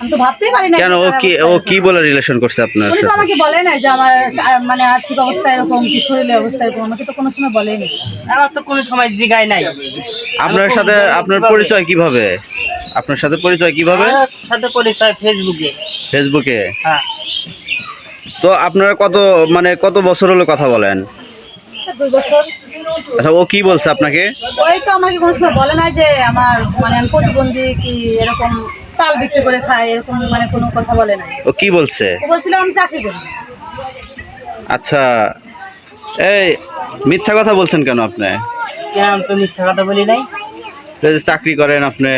আমি তো ভাবতেই পারি না কেন ও কি ও কি বলে রিলেশন করছে আপনার উনি তো আমাকে বলে না যে আমার মানে আর্থিক অবস্থা এরকম কি শরীরের অবস্থা এরকম আমাকে তো কোনো সময় বলেনি। আমার তো কোনো সময় জিগায় নাই। আপনার সাথে আপনার পরিচয় কীভাবে? আপনার সাথে পরিচয় কীভাবে? সাথে পরিচয় ফেসবুকে ফেসবুকে হ্যাঁ। তো আপনারা কত মানে কত বছর হলো কথা বলেন? আচ্ছা, দুই বছর। আচ্ছা ও কি বলছে আপনাকে? ওই তো আমাকে কোনো সময় বলে না যে আমার মানে আমি প্রতিবন্ধী কি এরকম তাল বিক্রি করে খাই এরকম মানে কোনো কথা বলে না ও কি বলছে? ও বলছিল আমি চাকরি করি আচ্ছা এই মিথ্যা কথা বলছেন কেন আপনি? কেন আমি তো মিথ্যা কথা বলি নাই। চাকরি করেন আপনি।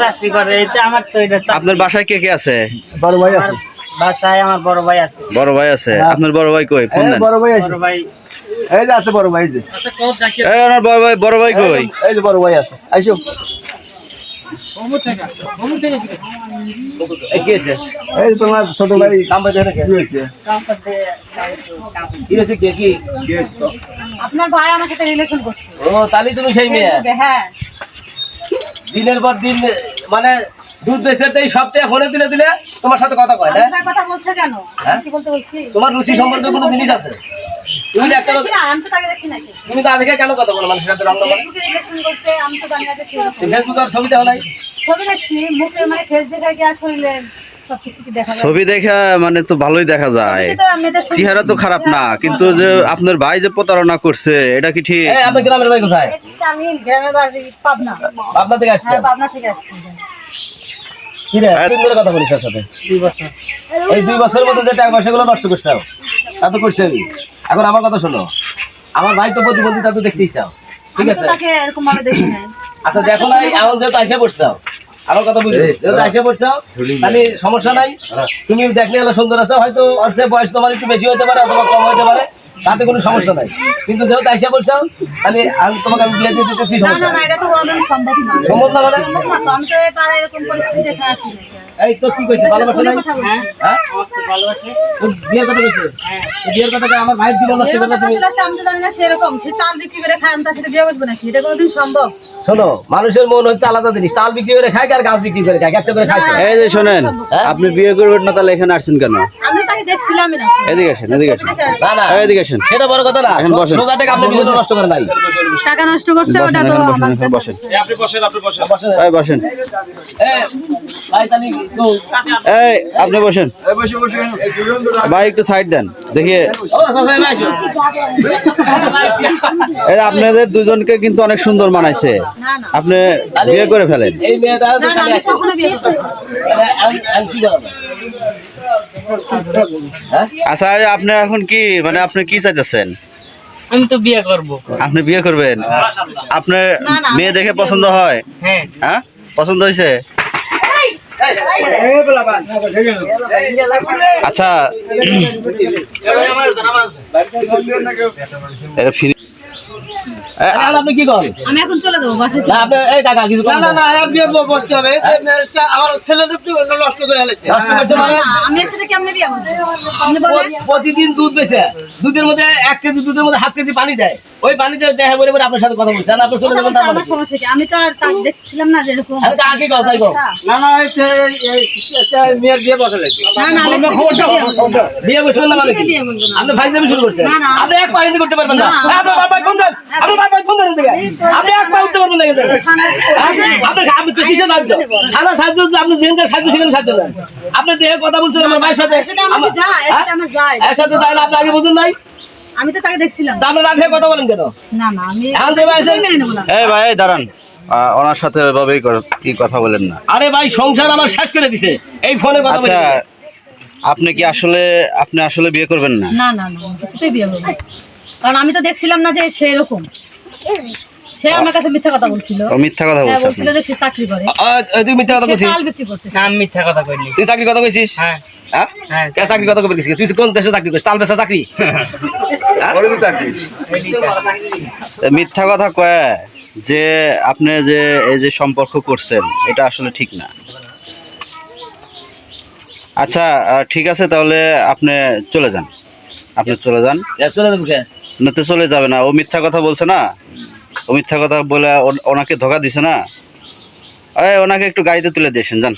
চাকরি করে এটা আমার তো এটা আপনার বাসায় কে কে আছে? বড় ভাই আছে। বাসায় আমার বড় ভাই আছে। বড় ভাই আছে? আপনার বড় ভাই কই? ফোন দেন। বড় ভাই আছে। বড় ভাই। এই যে আছে বড় ভাই যে। এই ওনার বড় ভাই বড় ভাই কই? এই যে বড় ভাই আছে। আইসো। এই কি? আছে এই যে তোমার ছোট ভাই কাম পাইতে কি হয়েছে? কি হয়েছে কে কি? কি হয়েছে তো? আপনার ভাই আমার সাথে রিলেশন করছে। ও তাহলে তুমি সেই মেয়ে? হ্যাঁ। দিনের পর দিন মানে দুধ এই সপ্তাহে ফোনে দিলে দিলে তোমার সাথে কথা কয় না কথা বলছে কেন? হ্যাঁ? কি বলতে বলছি? তোমার রুচি সম্পর্কে কোনো জিনিস আছে? তুমি তো একটা লোক- দেখি না, আমি তো তাকে দেখি নাকি তুমি তো আজকে কেন কথা বলো মানুষের সাথে রান্না করো? ফেসবুকে আর ছবি দেওয়া নাই? ছবি দেখছি মুখে মানে ফেস দেখা কি আর শরীরে সবকিছু কি দেখা যায়? ছবি দেখা মানে তো ভালোই দেখা যায়। চেহারা তো খারাপ না কিন্তু যে আপনার ভাই যে প্রতারণা করছে এটা কি ঠিক? আপনার গ্রামের বাড়ি কোথায়? আমি গ্রামের বাড়ি পাবনা। আপনার থেকে আসছে হ্যাঁ পাবনা থেকে আসছি। কি রে তিন করে কথা বলিস সাথে? দুই বছর। এই দুই বছরের মধ্যে যে টাকা পয়সাগুলো নষ্ট করছে তা তো করছে আমি এখন আমার কথা শোনো আমার ভাই তো প্রতিবন্ধী তা তো দেখতেই চাও। ঠিক আছে? এরকম ভাবে দেখি আচ্ছা দেখো না এখন যেহেতু আইসা পড়ছাও আমার কথা বুঝছ যেহেতু আইসা পড়ছাও তাহলে সমস্যা নাই। তুমি দেখলে হলো সুন্দর আছো হয়তো অর্থে বয়স তোমার একটু বেশি হতে পারে অথবা কম হতে পারে তাতে কোনো সমস্যা নাই। কিন্তু যেহেতু আইসা পড়ছাও তাহলে আমি তোমাকে আমি বিয়ে দিয়ে দিতেছি না না না এটা তো কোনোদিন সম্ভব না। সম্ভব না মানে? সম্ভব তো আমি তো এরকম পরিস্থিতি দেখে আসি এই তো কি ভালোবাসা নাই। হ্যাঁ? ভালোবাসে। তোর বিয়ের কথা কইছিস হ্যাঁ। বিয়ের কথা কই আমার ভাইয়ের জীবন নষ্ট এরকম করবে তুমি আমি তো জানি না সেরকম। সে বিক্রি করে খায় আমি তার সাথে বিয়ে এটা কোনোদিন সম্ভব? শোনো মানুষের মন হচ্ছে আলাদা জিনিস তাল বিক্রি করে খায় আর গাছ বিক্রি করে খায় একটা করে খায়। এই যে শোনেন হ্যাঁ? আপনি বিয়ে করবেন না তাহলে এখানে আসছেন কেন আমি তাকে দেখছিলামই না। এদিকে আসেন এদিকে আসেন। না না। এই এদিকে আসেন। সেটা বড় কথা না। এখন বসেন। সোজা টাকা আপনি বিয়েটা নষ্ট করে নাই। টাকা নষ্ট করছে বসেন ওটা তো বসেন আমার বসেন। বসেন। বসেন। ভাই এই আপনি বসেন। ভাই একটু সাইড দেন। দেখি। আপনাদের দুজনকে কিন্তু অনেক সুন্দর মানাইছে। না না আপনি বিয়ে করে ফেলেন। এই মেয়েটা হ্যাঁ? আচ্ছা আপনি এখন কি মানে আপনি কি চাইতেছেন আমি তো বিয়ে করব আপনি বিয়ে করবেন আপনার মেয়ে দেখে পছন্দ হয় হ্যাঁ হ্যাঁ পছন্দ হয়েছে আচ্ছা এটা ফিরে আপনি কি করেন? আমি এখন চলে যাব বাসায় না আপনি এই টাকা কিছু কম দেন। বসতে হবে। আমার ছেলে নষ্ট করে ফেলেছে। নষ্ট করছে মানে? না, আমি এর কেমনে বিয়ে আপনি বলেন। প্রতিদিন দুধ বেচে দুধের মধ্যে এক কেজি দুধের মধ্যে হাফ কেজি পানি দেয়। ওই পানিতে দেখা বলে বলে আপনার সাথে কথা বলছে। আর আপনি চলে যাবেন আমার সমস্যা কি? আমি তো আর তাকে দেখছিলাম না যে এরকম আমি তো আগে না না এই মেয়ের বিয়ে না না আমি বিয়ে না। মানে। আপনি যাবে শুরু করছেন। আপনি এক পায়ে করতে পারবেন না। হ্যাঁ, আপনার বাবা দেন ফোন। আপনি এক পা উঠতে পারবেন না কিন্তু? আপনি আপনি তো কিসের সাহায্য? থানার সাহায্য আপনি যেখানে সাহায্য সেখানে সাহায্য নেন। আপনি দেহে কথা বলছেন আমার ভাইয়ের সাথে এর সাথে হ্যাঁ? সাথে তাহলে আপনি আগে বুঝুন নাই? আমি তো তাকে দেখছিলাম। আপনি কথা বলেন কেন? না না আমি এখন যে ভাই দাঁড়ান। ওনার সাথে কর- কি কথা বলেন না। আরে ভাই সংসার আমার শেষ করে দিছে। এই ফোনে কথা আচ্ছা আপনি কি আসলে আপনি আসলে বিয়ে করবেন না? না না না কিছুতেই বিয়ে হবে না। কারণ আমি তো দেখছিলাম না যে সে এরকম। সে আমার কাছে মিথ্যা কথা বলছিল। ও মিথ্যা কথা হ্যাঁ বলছিল যে সে চাকরি করে। আ, আ, তুই মিথ্যা কথা বলছিস? তাল বিক্রি করতেছে। আমি মিথ্যা কথা কইনি। তুই চাকরি কথা কইছিস? হ্যাঁ। হ্যাঁ? হ্যাঁ চাকরি কথা বলিস তুই কোন দেশে চাকরি করিস? তাল বেচা চাকরি? এ, মিথ্যা কথা কয় যে আপনি যে এই যে সম্পর্ক করছেন এটা আসলে ঠিক না। আচ্ছা আহ, ঠিক আছে তাহলে আপনি চলে যান। আপনি চলে যান। চলে যাব? না তো চলে যাবে না। ও মিথ্যা কথা বলছে না? মিথ্যা কথা বলে ওনাকে ধোকা দিছে না? ওনাকে একটু গাড়িতে তুলে দিয়েছেন যান।